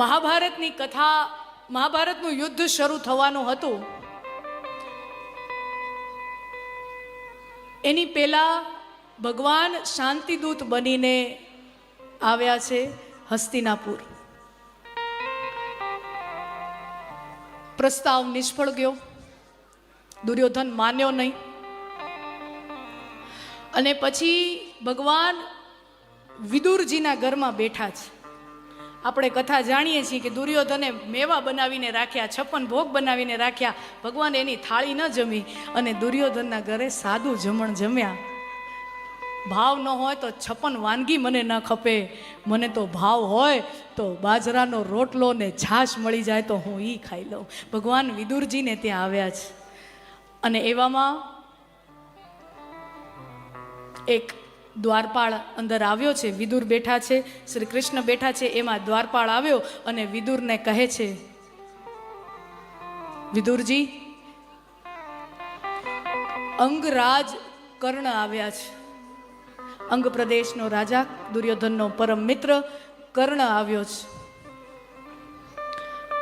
મહાભારતની કથા, મહાભારતનું યુદ્ધ શરૂ થવાનું હતું. એની પહેલા ભગવાન શાંતિદૂત બનીને આવ્યા છે હસ્તિનાપુર. પ્રસ્તાવ નિષ્ફળ ગયો. દુર્યોધન માન્યો નહીં. અને પછી ભગવાન વિદુરજીના ઘરમાં બેઠા છે. આપણે કથા જાણીએ છીએ કે દુર્યોધને મેવા બનાવીને રાખ્યા, છપ્પન ભોગ બનાવીને રાખ્યા. ભગવાન એની થાળી ન જમી અને દુર્યોધનના ઘરે સાદું જમણ જમ્યા. ભાવ ન હોય તો છપ્પન વાનગી મને ન ખપે. મને તો ભાવ હોય તો બાજરાનો રોટલો ને છાશ મળી જાય તો હું એ ખાઈ લઉં. ભગવાન વિદુરજીને ત્યાં આવ્યા છે. અને એવામાં એક દ્વારપાળ અંદર આવ્યો છે, વિદુર બેઠા છે, શ્રી કૃષ્ણ બેઠા છે, એમાં દ્વારપાળ આવ્યો અને વિદુરને કહે છે, વિદુરજી, અંગરાજ કર્ણ આવ્યા છે. અંગ પ્રદેશનો રાજા, દુર્યોધનનો પરમ મિત્ર કર્ણ આવ્યો છે.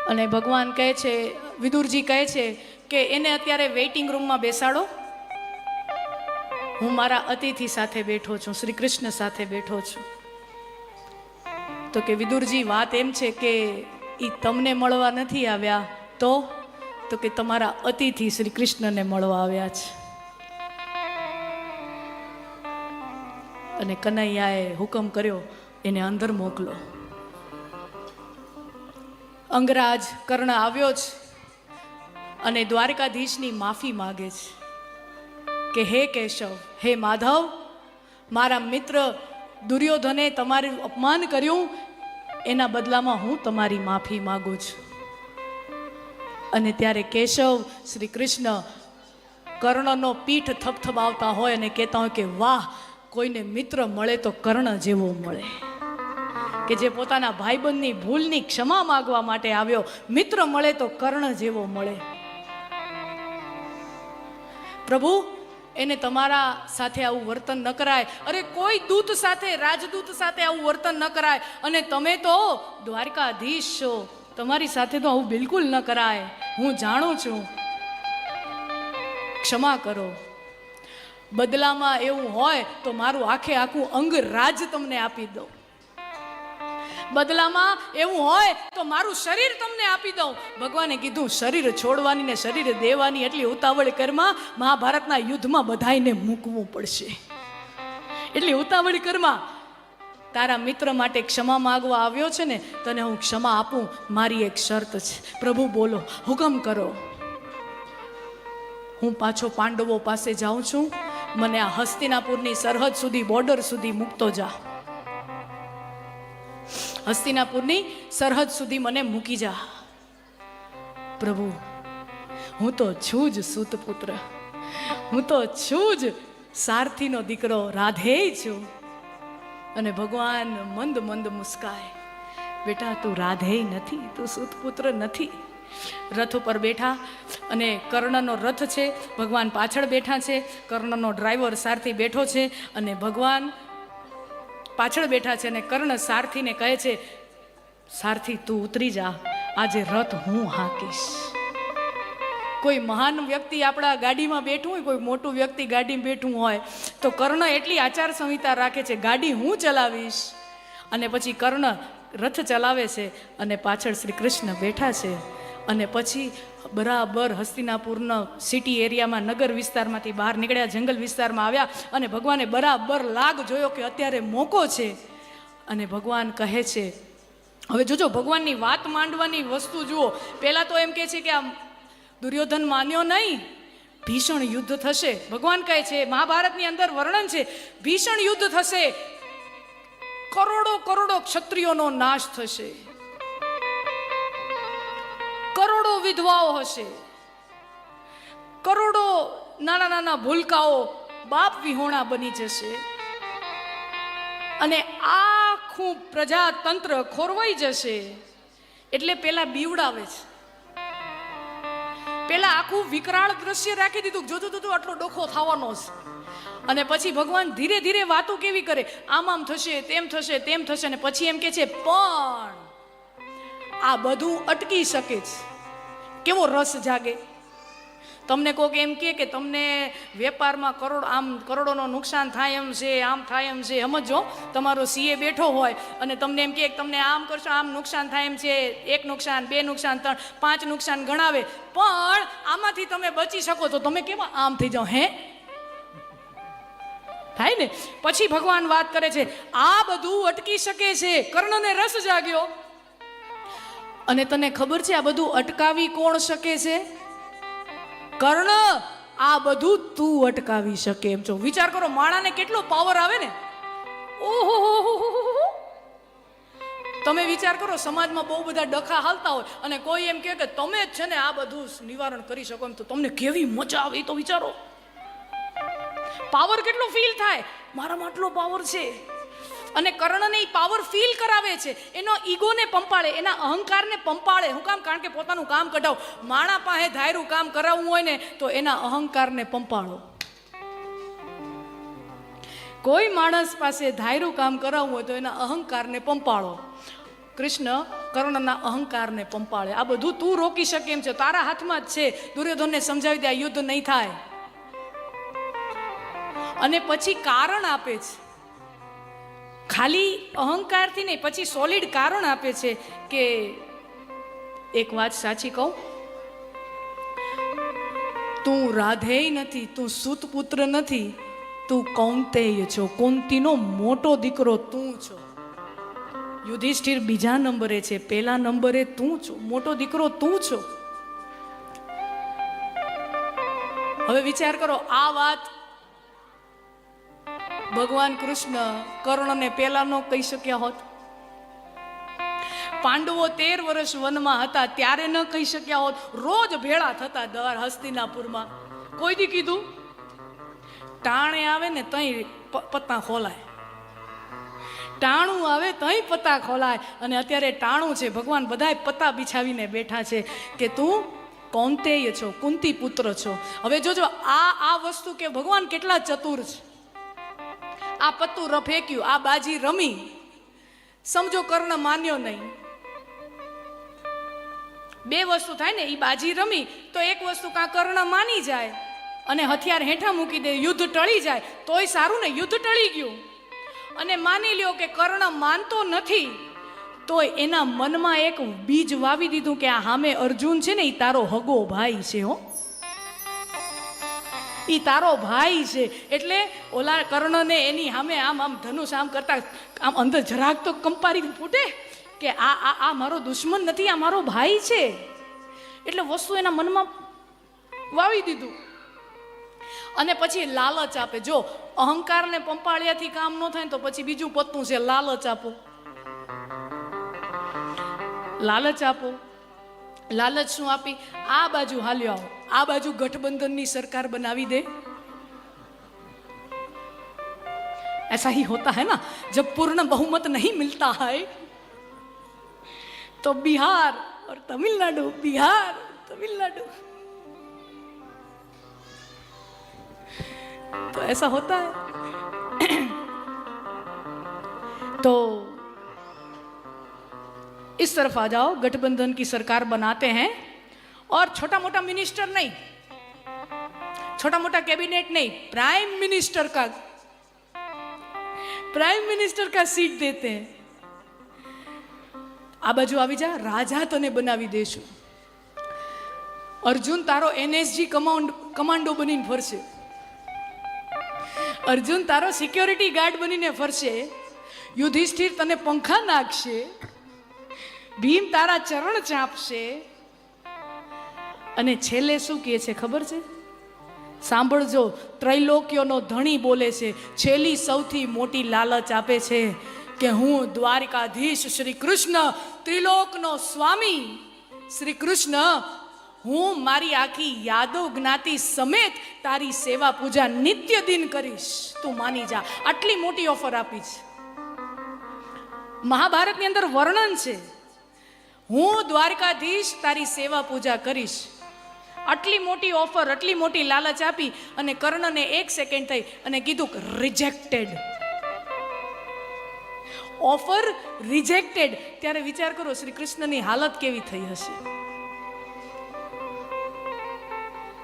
અને ભગવાન કહે છે, વિદુરજી કહે છે કે એને અત્યારે વેઇટિંગ રૂમમાં બેસાડો. હું મારા અતિથિ સાથે બેઠો છું, શ્રી કૃષ્ણ સાથે બેઠો છું. તો કે વિદુરજી, વાત એમ છે કે એ તમને મળવા નથી આવ્યા, તો? તો કે તમારા અતિથિ શ્રી કૃષ્ણને મળવા આવ્યા છે. અને કનૈયાએ હુકમ કર્યો, એને અંદર મોકલો. અંગરાજ કર્ણ આવ્યો છે અને દ્વારકાધીશની માફી માગે છે. કે હે કેશવ, હે માધવ, મારા મિત્ર દુર્યોધને તમારું અપમાન કર્યું, એના બદલામાં હું તમારી માફી માગું છું. અને ત્યારે કેશવ શ્રી કૃષ્ણ કર્ણનો પીઠ થપથપાવતા હોય અને કહેતા હોય કે વાહ, કોઈને મિત્ર મળે તો કર્ણ જેવો મળે. કે જે પોતાના ભાઈબંધની ભૂલની ક્ષમા માગવા માટે આવ્યો, મિત્ર મળે તો કર્ણ જેવો મળે. પ્રભુ એને તમારા સાથે આવું વર્તન ન કરાય. અરે કોઈ દૂત સાથે, રાજદૂત સાથે આવું વર્તન ન કરાય. અને તમે તો દ્વારકાધીશ છો. તમારી સાથે તો આવું બિલકુલ ન કરાય. હું જાણું છું. ક્ષમા કરો. બદલામાં એવું હોય તો મારું આખે આખું અંગ રાજ તમને આપી દઉં. બદલામાં એવું હોય તો મારું શરીર તમને આપી દઉં. ભગવાને કીધું, શરીર છોડવાની ને શરીર દેવાની એટલી ઉતાવળ કરમાં મહાભારતના યુદ્ધમાં બધાઈને મૂકવું પડશે. એટલી ઉતાવળ કરમાં તારા મિત્ર માટે ક્ષમા માગવા આવ્યો છે ને, તને હું ક્ષમા આપું. મારી એક શરત છે. પ્રભુ બોલો, હુકમ કરો. હું પાછો પાંડવો પાસે જાઉં છું. મને આ હસ્તિનાપુરની સરહદ સુધી બોર્ડર સુધી મૂકતો જા. હસ્તિનાપુરની સરહદ સુધી મને મૂકી જા. પ્રભુ, હું તો છું જ સૂતપુત્ર. હું તો છું જ સારથીનો દીકરો રાધેય છું. અને ભગવાન મંદ મંદ મુસ્કાય. બેટા, તું રાધેય નથી, તું સૂતપુત્ર નથી. રથ ઉપર બેઠા અને કર્ણનો રથ છે. ભગવાન પાછળ બેઠા છે. કર્ણનો ડ્રાઈવર સારથી બેઠો છે. અને ભગવાન પાછળ બેઠા છે અને કર્ણ સારથીને કહે છે, સારથી તું ઉતરી જા, આજે રથ હું હાંકીશ. કોઈ મહાન વ્યક્તિ આપણા ગાડીમાં બેઠું હોય, કોઈ મોટું વ્યક્તિ ગાડીમાં બેઠું હોય, તો કર્ણ એટલી આચાર સંહિતા રાખે છે, ગાડી હું ચલાવીશ? અને પછી કર્ણ રથ ચલાવે છે અને પાછળ શ્રી કૃષ્ણ બેઠા છે. અને પછી બરાબર હસ્તિનાપુરના સિટી એરિયામાં નગર વિસ્તારમાંથી બહાર નીકળ્યા, જંગલ વિસ્તારમાં આવ્યા અને ભગવાને બરાબર લાગ જોયો કે અત્યારે મોકો છે. અને ભગવાન કહે છે, હવે જોજો, ભગવાનની વાત માંડવાની વસ્તુ જુઓ. પહેલાં તો એમ કહે છે કે આમ દુર્યોધન માન્યો નહીં. ભીષણ યુદ્ધ થશે. ભગવાન કહે છે, મહાભારતની અંદર વર્ણન છે, ભીષણ યુદ્ધ થશે. કરોડો કરોડો ક્ષત્રિયોનો નાશ થશે. કરોડો વિધવાઓ હશે. કરોડો નાના નાના ભૂલકાઓ બાપ વિહોણા બની જશે. અને આખું પ્રજાતંત્ર ખોરવાઈ જશે. એટલે પેલા બીવડાવે છે. પેલા આખું વિકરાળ દ્રશ્ય રાખી દીધું જોતું જોતું આટલો ડોખો થવાનો છે. અને પછી ભગવાન ધીરે ધીરે વાતો કેવી કરે? આમ આમ થશે, તેમ થશે તેમ થશે અને પછી એમ કે છે, પણ આ બધું અટકી શકે છે. કેવો રસ જાગે? તમને કોક એમ કહે કે તમને વેપારમાં કરોડ આમ કરોડોનો નુકસાન થાય એમ છે, આમ થાય એમ છે. સમજો તમારો સીએ બેઠો હોય અને તમને એમ કે તમને આમ કરશો, આમ નુકસાન થાય એમ છે. એક નુકસાન, બે નુકસાન, ત્રણ, પાંચ નુકસાન ગણાવે. પણ આમાંથી તમે બચી શકો તો તમે કેવા આમ થઈ જાઓ, હે? થાય ને? પછી ભગવાન વાત કરે છે, આ બધું અટકી શકે છે. કર્ણને રસ જાગ્યો. અને તને ખબર છે આ બધું અટકાવી કોણ શકે છે? કર્ણ, આ બધું તું અટકાવી શકે એમ છો. વિચાર કરો માણાને કેટલો પાવર આવે ને? ઓહો તમે વિચાર કરો, સમાજમાં બહુ બધા ડખા હાલતા હોય અને કોઈ એમ કે તમે જ છે ને આ બધું નિવારણ કરી શકો એમ તો તમને કેવી મજા આવે તો વિચારો. પાવર કેટલો ફીલ થાય? મારામાં આટલો પાવર છે. અને કર્ણને એ પાવર ફીલ કરાવે છે. એનો ઈગોને પંપાળે, એના અહંકારને પંપાળે. હું કામ, કારણ કે પોતાનું કામ કઢાવ. માણા પાસે ધાયરું કામ કરાવવું હોય ને, તો એના અહંકારને પંપાળો. કોઈ માણસ પાસે ધાયરું કામ કરાવવું હોય તો એના અહંકારને પંપાળો. કૃષ્ણ કર્ણના અહંકારને પંપાળે. આ બધું તું રોકી શકે એમ છે. તારા હાથમાં જ છે. દુર્યોધનને સમજાવી દે, આ યુદ્ધ નહીં થાય. અને પછી કારણ આપે છે. ખાલી અહંકારથી નહીં, પછી સોલિડ કારણ આપે છે કે એક વાત સાચી કહું. તું રાધેય નથી, તું સુતપુત્ર નથી, તું કૌંતેય છો, કુંતીનો મોટો દીકરો તું છો. યુધિષ્ઠિર બીજા નંબરે છે પહેલા નંબરે તું છો, મોટો દીકરો તું છો. હવે વિચાર કરો, આ વાત ભગવાન કૃષ્ણ કર્ણને પહેલા ન કહી શક્યા હોત. પાંડવો તેર વર્ષ વનમાં હતા, ત્યારે ન કહી શક્યા હોત. રોજ ભેળા થતા દર હસ્તિનાપુરમાં. કોઈ દી કીધું? ટાણે આવે ને તઈ પત્તા ખોલાય. ટાણું આવે તઈ પત્તા ખોલાય. અને અત્યારે ટાણું છે, ભગવાન બધાય પત્તા બિછાવીને બેઠા છે કે તું કૌંતેય છો કુંતી પુત્ર છો. હવે જોજો, આ આ વસ્તુ કે ભગવાન કેટલા ચતુર છે. આ પત્તું રફેક્યું, આ બાજી રમી. સમજો કર્ણ માન્યો નહીં. બે વસ્તુ થાય ને એ બાજી રમી, તો એક વસ્તુ કાં કર્ણ માની જાય અને હથિયાર હેઠા મૂકી દે, યુદ્ધ ટળી જાય, તોય સારું ને, યુદ્ધ ટળી ગયું. અને માની લ્યો કે કર્ણ માનતો નથી, તોય એના મનમાં એક બીજ વાવી દીધું કે આ હામે અર્જુન છે ને એ તારો હગો ભાઈ છે, હો. ઈ તારો ભાઈ છે. એટલે ઓલા કર્ણને એની સામે આમ આમ ધનુષ આમ કરતા આમ અંદર જરાક તો કંપારી ફૂટે કે આ આ આ મારો દુશ્મન નથી, આ મારો ભાઈ છે. એટલે વસ્તુ એના મનમાં વાવી દીધું. અને પછી લાલચ આપે. જો અહંકારને પંપાળિયાથી કામ ન થાય તો પછી બીજું પત્તું છે, લાલચ આપો. લાલચ આપો. લાલચ શું આપી? આ બાજુ હાલ્યો આવો. આ બાજુ ગઠબંધનની સરકાર બનાવી દે ऐसा ही होता है ना जब पूर्ण बहुमत नहीं मिलता है तो बिहार और तमिलनाडु बिहार तमिलनाडु तो ऐसा होता है तो इस तरफ आ जाओ गठबंधन की सरकार बनाते हैं और छोटा मोटा मिनिस्टर नहीं छोटा मोटा कैबिनेट नहीं प्राइम मिनिस्टर का प्राइम मिनिस्टर का सीट देते हैं આ બાજુ આવી જા રાજા તને બનાવી દેશું અર્જુન તારો એનએસજી કમાન્ડ કમાન્ડો બનીને ફરશે અર્જુન તારો સિક્યોરિટી ગાર્ડ બનીને ફરશે યુધિષ્ઠિર તને પંખા નાખશે ભીમ તારા ચરણ ચાપશે અને છેલ્લે શું કહે છે ખબર છે? સાંભળજો, ત્રૈલોક્યોનો ધણી બોલે છે, છેલ્લી સૌથી મોટી લાલચ આપે છે કે હું દ્વારિકાધીશ શ્રી કૃષ્ણ, ત્રિલોકનો સ્વામી. શ્રી કૃષ્ણ, હું મારી આખી યાદવ જ્ઞાતિ સમેત તારી સેવા પૂજા નિત્ય દિન કરીશ. તું માની જા, આટલી મોટી ઓફર આપી છે. મહાભારતની અંદર વર્ણન છે, હું દ્વારકાધીશ તારી સેવા પૂજા કરીશ. આટલી મોટી ઓફર આટલી મોટી લાલચ આપી અને કર્ણને એક સેકન્ડ થઈ અને કીધું રિજેક્ટેડ ઓફર રિજેક્ટેડ ત્યારે વિચાર કરો શ્રી કૃષ્ણની હાલત કેવી થઈ હશે.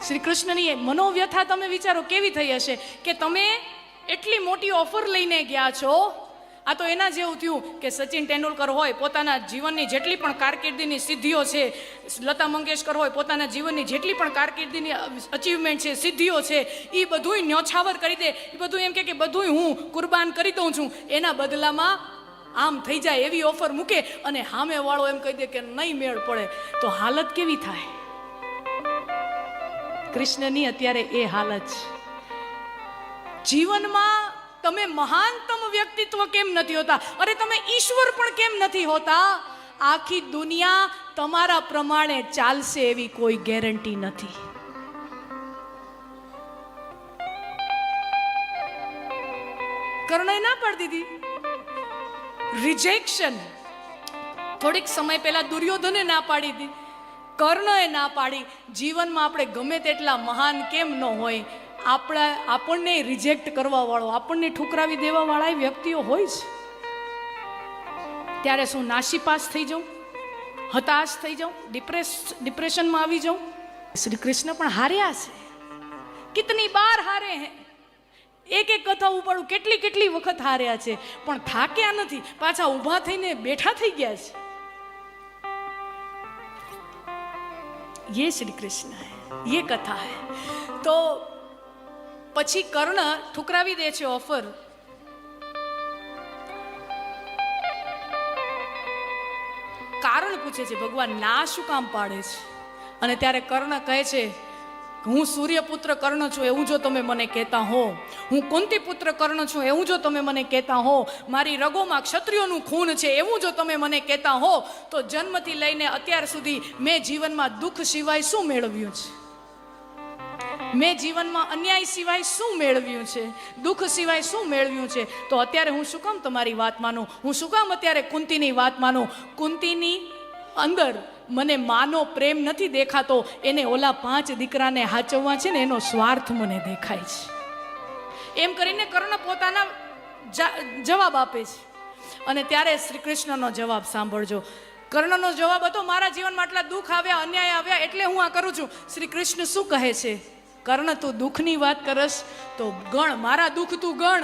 શ્રી કૃષ્ણની મનોવ્યથા તમે વિચારો કેવી થઈ હશે કે તમે એટલી મોટી ઓફર લઈને ગયા છો આ તો એના જેવું થયું કે સચિન તેંડુલકર હોય, પોતાના જીવનની જેટલી પણ કારકિર્દીની સિદ્ધિઓ છે, લતા મંગેશકર હોય, પોતાના જીવનની જેટલી પણ કારકિર્દીની અચીવમેન્ટ છે, સિદ્ધિઓ છે એ બધુંય ન્યોછાવર કરી દે. એ બધું એમ કે બધું હું કુરબાન કરી દઉં છું. એના બદલામાં આમ થઈ જાય એવી ઓફર મૂકે અને સામેવાળો એમ કહી દે કે નહીં મેળ પડે. તો હાલત કેવી થાય? કૃષ્ણની અત્યારે એ હાલત જીવનમાં તમે મહાનતમ વ્યક્તિત્વ કેમ નથી હોતા? અરે તમે ઈશ્વર પણ કેમ નથી હોતા? આખી દુનિયા તમારા પ્રમાણે ચાલશે એવી કોઈ ગેરંટી નથી. કર્ણએ ના પાડી દીધી? રિજેક્શન થોડીક સમય પહેલા દુર્યોધને ના પાડી દીધી. કર્ણએ ના પાડી. જીવનમાં આપણે ગમે તેટલા મહાન કેમ ન હોય આપણા આપણને રિજેક્ટ કરવાવાળો, આપણને ઠુકરાવી દેવાવાળા એ વ્યક્તિઓ હોય છે. ત્યારે શું નાસીપાસ થઈ જાઉં? હતાશ થઈ જાઉં? ડિપ્રેસ ડિપ્રેશનમાં આવી જાઉં? શ્રી કૃષ્ણ પણ હાર્યા છે. કિતની બાર હારે હે? એક એક કથા ઉપાડું, કેટલી કેટલી વખત હાર્યા છે. પણ થાક્યા નથી. પાછા ઊભા થઈને બેઠા થઈ ગયા છે. યે શ્રી કૃષ્ણ હે. યે કથા હે. તો પછી કર્ણ ઠુકરાવી દે છે ઓફર કારણ પૂછે છે, ભગવાન, ના શું કામ પાડે છે? અને ત્યારે કર્ણ કહે છે, હું સૂર્યપુત્ર કર્ણ છું, એવું જો તમે મને કહેતા હો. હું કુંતી પુત્ર કર્ણ છું, એવું જો તમે મને કહેતા હો. મારી રગોમાં ક્ષત્રિયોનું ખૂન છે, એવું જો તમે મને કહેતા હો. તો જન્મથી લઈને અત્યાર સુધી મેં જીવનમાં દુઃખ સિવાય શું મેળવ્યું છે? મેં જીવનમાં અન્યાય સિવાય શું મેળવ્યું છે? દુઃખ સિવાય શું મેળવ્યું છે? તો અત્યારે હું શું કામ તમારી વાત માનું? હું શું કામ અત્યારે કુંતીની વાત માનું? કુંતીની અંદર મને માનો પ્રેમ નથી દેખાતો. એને ઓલા પાંચ દીકરાને હાચવવા છે ને એનો સ્વાર્થ મને દેખાય છે. એમ કરીને કર્ણ પોતાના જવાબ આપે છે. અને ત્યારે શ્રી કૃષ્ણનો જવાબ સાંભળજો. કર્ણનો જવાબ હતો, મારા જીવનમાં આટલા દુઃખ આવ્યા, અન્યાય આવ્યા, એટલે હું આ કરું છું. શ્રી કૃષ્ણ શું કહે છે? કર્ણ તું દુઃખની વાત કરસ, તો ગણ, મારા દુઃખ તું ગણ.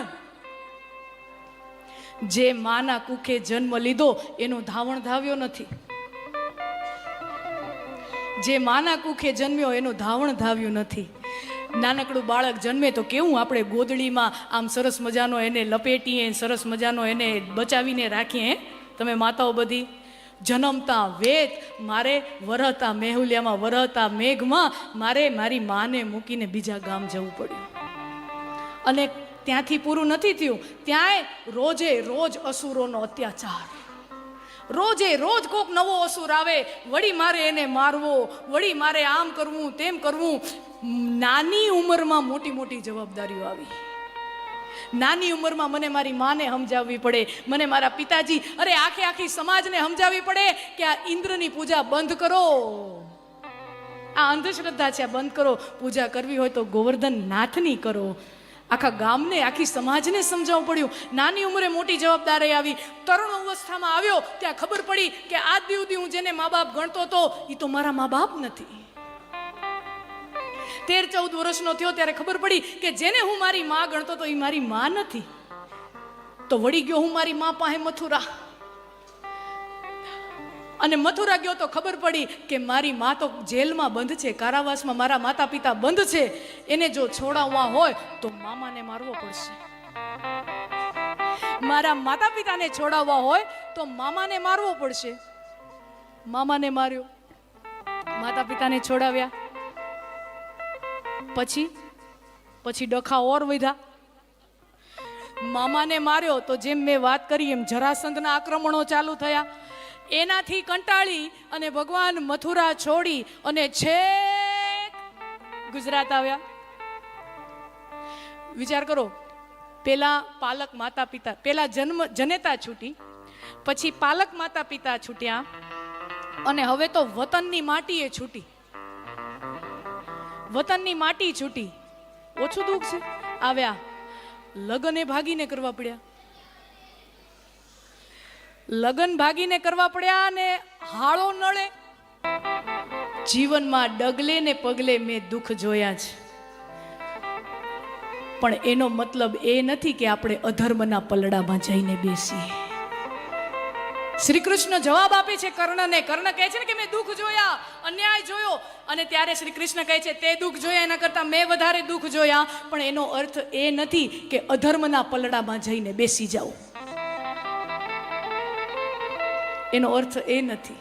જે માના કુખે જન્મ લીધો, એનું ધાવણ ધાવ્યો નથી. જે માના કુખે જન્મ્યો, એનું ધાવણ ધાવ્યું નથી. નાનકડું બાળક જન્મે તો કેવું આપણે ગોદડીમાં આમ સરસ મજાનો એને લપેટીએ, સરસ મજાનો એને બચાવીને રાખીએ? તમે માતાઓ બધી? જન્મતા વેત મારે વરહતા મેહુલિયામાં, વરહતા મેઘમાં, મારે મારી માને મૂકીને બીજા ગામ જવું પડ્યું. અને ત્યાંથી પૂરું નથી થયું. ત્યાંય રોજે રોજ અસુરોનો અત્યાચાર. રોજે રોજ કોક નવો અસુર આવે. વળી મારે એને મારવો, વળી મારે આમ કરવું, તેમ કરવું. નાની ઉંમરમાં મોટી મોટી જવાબદારીઓ આવી. નાની ઉંમરમાં મને મારી માને સમજાવવી પડે. મને મારા પિતાજી, અરે આખી આખી સમાજને સમજાવવી પડે કે આ ઇન્દ્રની પૂજા બંધ કરો. આ અંધશ્રદ્ધા છે, આ બંધ કરો. પૂજા કરવી હોય તો ગોવર્ધન નાથની કરો. આખા ગામને, આખી સમાજને સમજાવવું પડ્યું. નાની ઉંમરે મોટી જવાબદારી આવી. તરુણ અવસ્થામાં આવ્યો, ત્યાં ખબર પડી કે આ દી હું જેને મા બાપ ગણતો હતો એ તો મારા મા બાપ નથી. તેર ચૌદ વર્ષનો થયો ત્યારે ખબર પડી કે જેને હું મારી માં ગણતો તો એ મારી માં નથી. તો વળી ગયો હું મારી માં પાસે મથુરા. અને મથુરા ગયો તો ખબર પડી કે મારી મા તો જેલમાં બંધ છે, કારાવાસમાં મારા માતા પિતા બંધ છે. એને જો છોડાવવા હોય તો મામાને મારવો પડશે. મારા માતા પિતાને છોડાવવા હોય તો મામાને મારવો પડશે. મામાને માર્યો. માતા પિતાને છોડાવ્યા. પછી? પછી ડખા ઓર વધ્યા. મામાને માર્યો તો જેમ મેં વાત કરી એમ જરાસંધના આક્રમણો ચાલુ થયા. એનાથી કંટાળી અને ભગવાન મથુરા છોડી અને છેક ગુજરાત આવ્યા. વિચાર કરો, પેલા પાલક માતા પિતા, પેલા જન્મ, જનેતા છૂટી, પછી પાલક માતા પિતા છૂટ્યા અને હવે તો વતનની માટીએ છૂટી. વતનની માટી છૂટી. ઓછું દુઃખ છે. આવ્યા. લગને ભાગીને કરવા પડ્યા. લગન ભાગીને કરવા પડ્યા ને હાળો નળે. જીવનમાં ડગલે ને પગલે મેં દુઃખ જોયા છે. પણ એનો મતલબ એ નથી કે આપણે અધર્મના પલડામાં જઈને બેસીએ. શ્રી કૃષ્ણ જવાબ આપે છે કર્ણને. કર્ણ કહે છે ને કે, મેં દુઃખ જોયા, અન્યાય જોયો. અને ત્યારે શ્રી કૃષ્ણ કહે છે, તે દુઃખ જોયા, એના કરતાં મેં વધારે દુઃખ જોયા. પણ એનો અર્થ એ નથી કે અધર્મના પલડામાં જઈને બેસી જાઓ. એનો અર્થ એ નથી.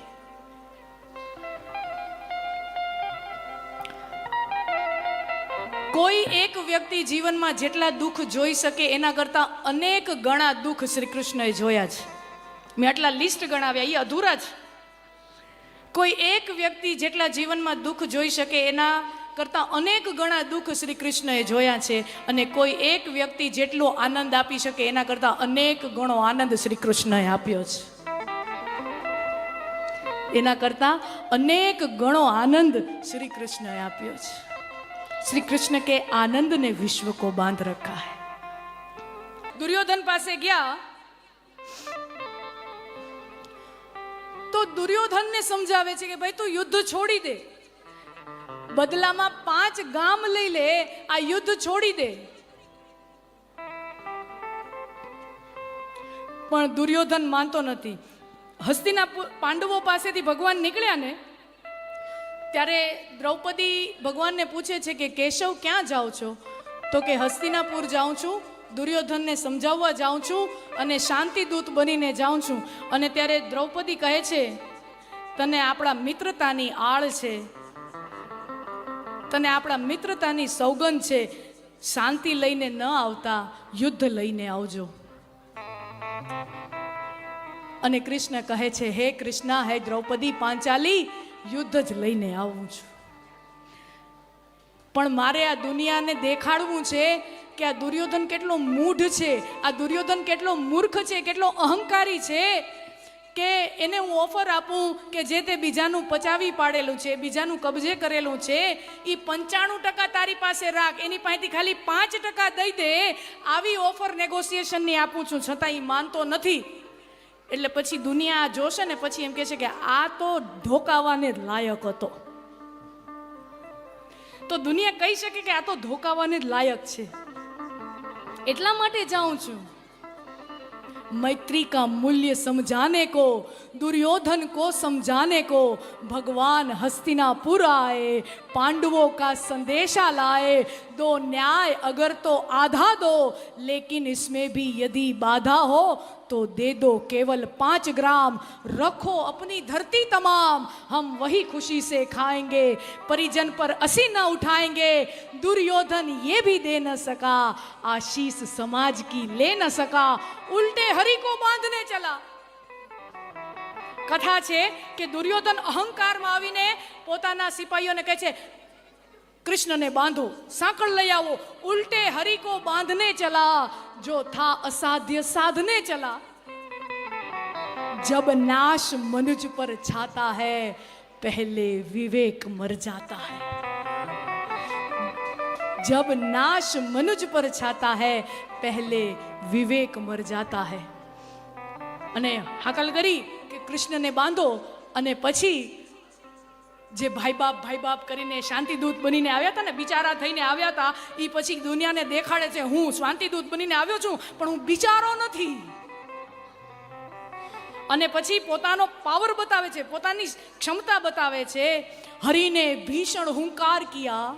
કોઈ એક વ્યક્તિ જીવનમાં જેટલા દુઃખ જોઈ શકે, એના કરતાં અનેક ગણા દુઃખ શ્રી કૃષ્ણએ જોયા છે. મેં આટલા લિસ્ટ ગણાવ્યા એ અધૂરા છે કોઈ એક વ્યક્તિ જેટલા જીવનમાં દુઃખ જોઈ શકે, એના કરતાં અનેક ગણા દુઃખ શ્રી કૃષ્ણએ જોયા છે. અને કોઈ એક વ્યક્તિ જેટલો આનંદ આપી શકે, એના કરતાં અનેક ગણો આનંદ શ્રી કૃષ્ણએ આપ્યો છે. એના કરતાં અનેક ગણો આનંદ શ્રી કૃષ્ણએ આપ્યો છે. શ્રી કૃષ્ણ કે આનંદ ને વિશ્વ કો બાંધ રખા દુર્યોધન પાસે ગયા તો દુર્યોધનને સમજાવે છે કે ભાઈ તું યુદ્ધ છોડી દે. બદલામાં પાંચ ગામ લઈ લે, આ યુદ્ધ છોડી દે. પણ દુર્યોધન માનતો નથી. હસ્તિના પાંડવો પાસેથી ભગવાન નીકળ્યા ને, ત્યારે દ્રૌપદી ભગવાનને પૂછે છે કે કેશવ ક્યાં જાઓ છો? તો કે હસ્તિનાપુર જાઉં છું. દુર્યોધનને સમજાવવા જાઉં છું અને શાંતિદૂત બનીને જાઉં છું. અને ત્યારે દ્રૌપદી કહે છે, તને આપણા મિત્રતાની આળ છે. તને આપણા મિત્રતાની સૌગંધ છે. શાંતિ લઈને ન આવતા, યુદ્ધ લઈને આવજો. અને કૃષ્ણ કહે છે, હે કૃષ્ણ, હે દ્રૌપદી, પાંચાલી, યુદ્ધ જ લઈને આવું છું. પણ મારે આ દુનિયાને દેખાડવું છે કે આ દુર્યોધન કેટલો મૂઢ છે, આ દુર્યોધન કેટલો મૂર્ખ છે, કેટલો અહંકારી છે કે એને હું ઓફર આપું કે જે તે બીજાનું પચાવી પાડેલું છે, બીજાનું કબજે કરેલું છે એ પંચાણું ટકા તારી પાસે રાખ, એની પાસેથી ખાલી પાંચ ટકા દઈ દે, આવી ઓફર નેગોશિએશનની આપું છું, છતાં એ માનતો નથી. એટલે પછી દુનિયા જોશે ને, પછી એમ કહે છે કે આ તો ઢોકાવાને લાયક હતો. તો દુનિયા કહી શકે કે આ તો ધોકાવાને લાયક છે. એટલા માટે જાઉં છું. મૈત્રી કા મૂલ્ય સમજાને કો, દુર્યોધન કો સમજાને કો, ભગવાન હસ્તિનાપુર આએ पांडवों का संदेशा लाए, दो न्याय अगर तो आधा दो, लेकिन इसमें भी यदि बाधा हो तो दे दो केवल पाँच ग्राम। रखो अपनी धरती तमाम, हम वही खुशी से खाएँगे, परिजन पर असी न उठाएँगे। दुर्योधन ये भी दे न सका, आशीष समाज की ले न सका, उल्टे हरि को बांधने चला। કથા છે કે દુર્યોધન અહંકારમાં આવીને પોતાના સિપાહીઓને કહે છે, કૃષ્ણને બાંધો, સાંકળ લઈ આવો, ઉલટે હરિકો બાંધને ચલા, જો થા અસાધ્ય સાધને ચલા. જબ નાશ મનુજ પર છાતા હે, પહેલે વિવેક મર જાતા હે. જબ નાશ મનુજ પર છાતા હૈ, પહેલે વિવેક મર જાતા હે. અને હાકલ કરી કૃષ્ણને બાંધો અને પછી જે ભાઈ બાપ ભાઈ બાપ કરીને શાંતિદૂત બનીને આવ્યા હતા ને, બિચારા થઈને આવ્યા હતા એ પછી દુનિયાને દેખાડે છે, હું શાંતિદૂત બનીને આવ્યો છું, પણ હું બિચારો નથી. અને પછી પોતાનો પાવર બતાવે છે, પોતાની ક્ષમતા બતાવે છે, હરિને ભીષણ હુંકાર કિયા,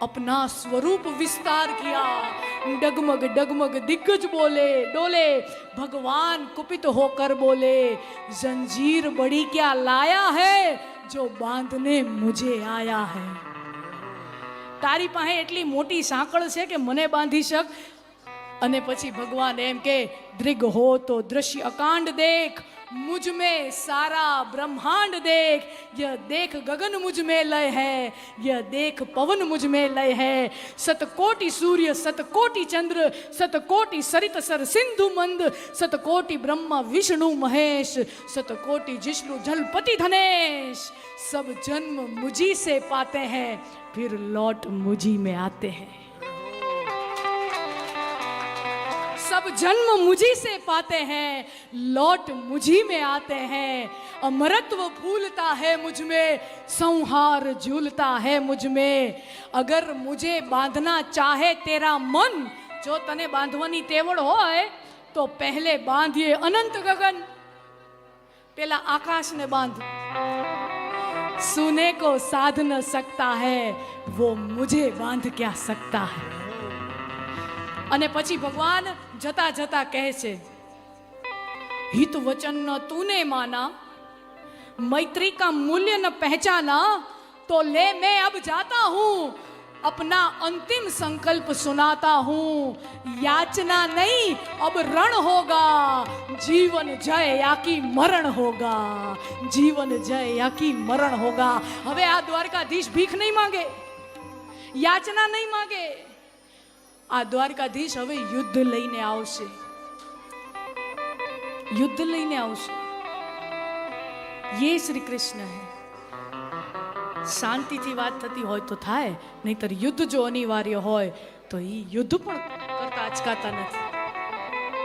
અપના સ્વરૂપ વિસ્તાર કિયા ડગમગ ડગમગ દિગ્ગજ બોલે ડોલે ભગવાન કુપિત હોકર બોલે જંજીર બડી ક્યાં લાયા હે જો બાંધને મુજે આયા હે તારી પાસે એટલી મોટી સાંકળ છે કે મને બાંધી શક. અને પછી ભગવાન એમ કે, દ્રિગ હો તો દ્રશ્ય અકાંડ દેખ मुझमें सारा ब्रह्मांड देख, यह देख गगन मुझमें लय है, यह देख पवन मुझमें लय है। सतकोटि सूर्य, सतकोटि चंद्र, सतकोटि सरित सर सिंधु मंद, सतकोटि ब्रह्मा विष्णु महेश, सतकोटि जिष्णु जलपति धनेश। सब जन्म मुझी से पाते हैं, फिर लौट मुझी में आते हैं। सब जन्म मुझी से पाते हैं लौट मुझी में आते हैं अमरत्व भूलता है मुझ में संहार झूलता है मुझ में अगर मुझे बांधना चाहे तेरा मन જો તને બાંધવાની તેવડ હોય તો પહેલે બાંધીએ અનંત ગગન પેલા આકાશને બાંધ सुने को साध न सकता है वो मुझे बांध क्या सकता है અને પછી ભગવાન જતા જતા કહે છે हित वचन न तूने माना मैत्री का मूल्य न पहचाना तो ले मैं अब जाता हूं अपना अंतिम संकल्प सुनाता हूं याचना नहीं अब रण होगा जीवन जय या की मरण होगा जीवन जय या की मरण होगा હવે આ દ્વારકાધીશ ભીખ નહીં માંગે યાચના નહીં માંગે આ દ્વારકાધીશ હવે યુદ્ધ લઈને આવશે. યુદ્ધ લઈને આવશે. યે શ્રી કૃષ્ણ હે. શાંતિથી વાત થતી હોય તો થાય, નહીતર યુદ્ધ જો અનિવાર્ય હોય, તો એ યુદ્ધ પણ કરતા અચકાતા નથી.